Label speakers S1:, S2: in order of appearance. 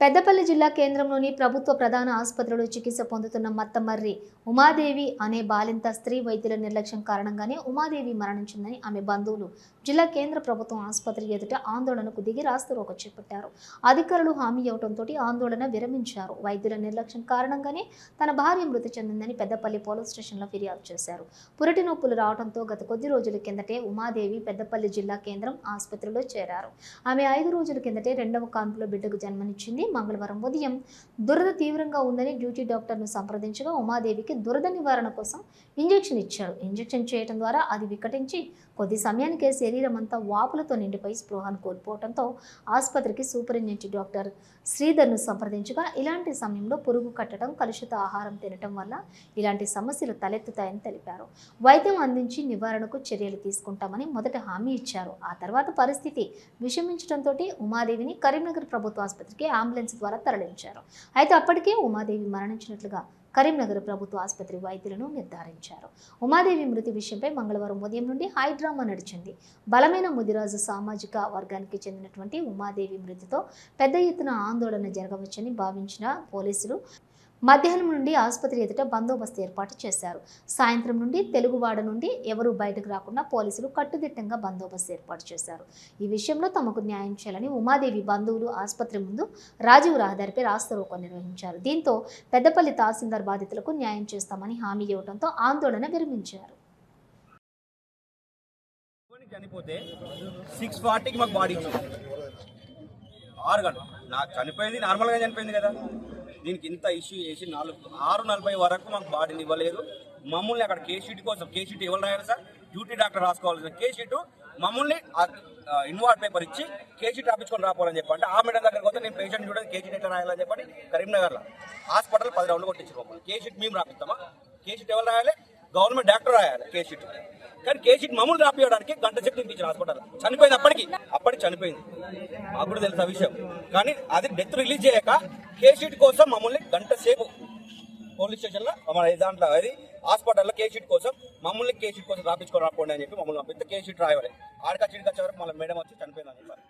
S1: పెద్దపల్లి జిల్లా కేంద్రంలోని ప్రభుత్వ ప్రధాన ఆసుపత్రిలో చికిత్స పొందుతున్న మత్తమర్రి ఉమాదేవి అనే బాలింత స్త్రీ వైద్యుల నిర్లక్ష్యం కారణంగానే ఉమాదేవి మరణించిందని ఆమె బంధువులు జిల్లా కేంద్ర ప్రభుత్వం ఆసుపత్రి ఎదుట ఆందోళనకు దిగి రాస్తరోక చేపట్టారు. అధికారులు హామీ ఇవ్వడంతో ఆందోళన విరమించారు. వైద్యుల నిర్లక్ష్యం కారణంగానే తన భార్య మృతి చెందిందని పెద్దపల్లి పోలీస్ స్టేషన్లో ఫిర్యాదు చేశారు. పురటి నొప్పులు రావడంతో గత కొద్ది రోజుల కిందటే ఉమాదేవి పెద్దపల్లి జిల్లా కేంద్రం ఆసుపత్రిలో చేరారు. ఆమె ఐదు రోజుల కిందటే రెండవ కాన్పులో బిడ్డకు జన్మనిచ్చింది. మంగళవారం ఉదయం దురద తీవ్రంగా ఉందని డ్యూటీ డాక్టర్ను సంప్రదించగా ఉమాదేవికి దురద నివారణ కోసం ఇంజెక్షన్ ఇచ్చారు. ఇంజెక్షన్ చేయడం ద్వారా అది వికటించి కొద్ది సమయానికే శరీరం అంతా వాపులతో నిండిపోయి స్పృహను కోల్పోవడంతో ఆసుపత్రికి సూపరింటెండెంట్ డాక్టర్ శ్రీధర్ను సంప్రదించగా ఇలాంటి సమయంలో పురుగు కట్టడం కలుషిత ఆహారం తినటం వల్ల ఇలాంటి సమస్యలు తలెత్తుతాయని తెలిపారు. వైద్యం అందించి నివారణకు చర్యలు తీసుకుంటామని మొదట హామీ ఇచ్చారు. ఆ తర్వాత పరిస్థితి విషమించడంతో ఉమాదేవిని కరీంనగర్ ప్రభుత్వ ఆసుపత్రికి అంబులెన్స్ ద్వారా తరలించారు. అయితే అప్పటికే ఉమాదేవి మరణించినట్లుగా కరీంనగర్ ప్రభుత్వ ఆసుపత్రి వైద్యులను నిర్ధారించారు. ఉమాదేవి మృతి విషయంపై మంగళవారం ఉదయం నుండి హైడ్రామా నడిచింది. బలమైన ముదిరాజు సామాజిక వర్గానికి చెందినటువంటి ఉమాదేవి మృతితో పెద్ద ఎత్తున ఆందోళన జరగవచ్చని భావించిన పోలీసులు మధ్యాహ్నం నుండి ఆసుపత్రి ఎదుట బందోబస్తు ఏర్పాటు చేశారు. సాయంత్రం నుండి తెలుగువాడ నుండి ఎవరూ బయటకు రాకుండా పోలీసులు కట్టుదిట్టంగా బందోబస్తు ఏర్పాటు చేశారు. ఈ విషయంలో తమకు న్యాయం చేయాలని ఉమాదేవి బంధువులు ఆసుపత్రి ముందు రాజీవ్ రహదారిపై రాస్తారోకో నిర్వహించారు. దీంతో పెద్దపల్లి తహసీల్దార్ బాధితులకు న్యాయం చేస్తామని హామీ ఇవ్వడంతో ఆందోళన విరమించారు.
S2: చనిపోతే సిక్స్ ఫార్టీకి మాకు బాడీ ఇచ్చింది ఆరు గంటలు. నాకు చనిపోయింది నార్మల్గా చనిపోయింది కదా. దీనికి ఇంత ఇష్యూ చేసి నాలుగు ఆరు నలభై వరకు మాకు బాడీని ఇవ్వలేదు మమ్మల్ని అక్కడ కేసీటీ కోసం కేసీటీ ఎవరు రాయాలి సార్? డ్యూటీ డాక్టర్ రాసుకోవాల్సిన కేసీటు మమ్మల్ని ఇన్వాల్వ్ పేపర్ ఇచ్చి కేసీటీ రాపించుకొని రాపోవాలని చెప్పండి. ఆ మేడం దగ్గరకు పోతే నేను పేషెంట్ చూడండి కేసీటీ ఎట్లా రాయాలని చెప్పండి. కరీంనగర్లో హాస్పిటల్ పది రౌండ్లు కొట్టించారు మమ్మల్ని కే మేము రాపిస్తామా? కేసీటీ ఎవరు రాయాలి? గవర్నమెంట్ డాక్టర్ రాయాలి కేసీటీ కానీ కే మమ్మల్ని రాపియడానికి గంట చెట్టు తినిపించారు హాస్పిటల్ చనిపోయింది అప్పటికి అప్పటికి చనిపోయింది. మాకు తెలుసు ఆ విషయం. కానీ అది డెత్ రిలీజ్ చేయక కేజీట్ కోసం మమ్మల్ని గంట సేపు పోలీస్ స్టేషన్లో మన దాంట్లో అది హాస్పిటల్లో కే కోసం మమ్మల్ని కే కోసం రాపించుకొని రాకపోండి అని చెప్పి మమ్మల్ని పంపిస్తే కే రాయవాలి ఆడకచ్చి వచ్చే వరకు మళ్ళీ మేడం వచ్చి చనిపోయిందని చెప్పారు.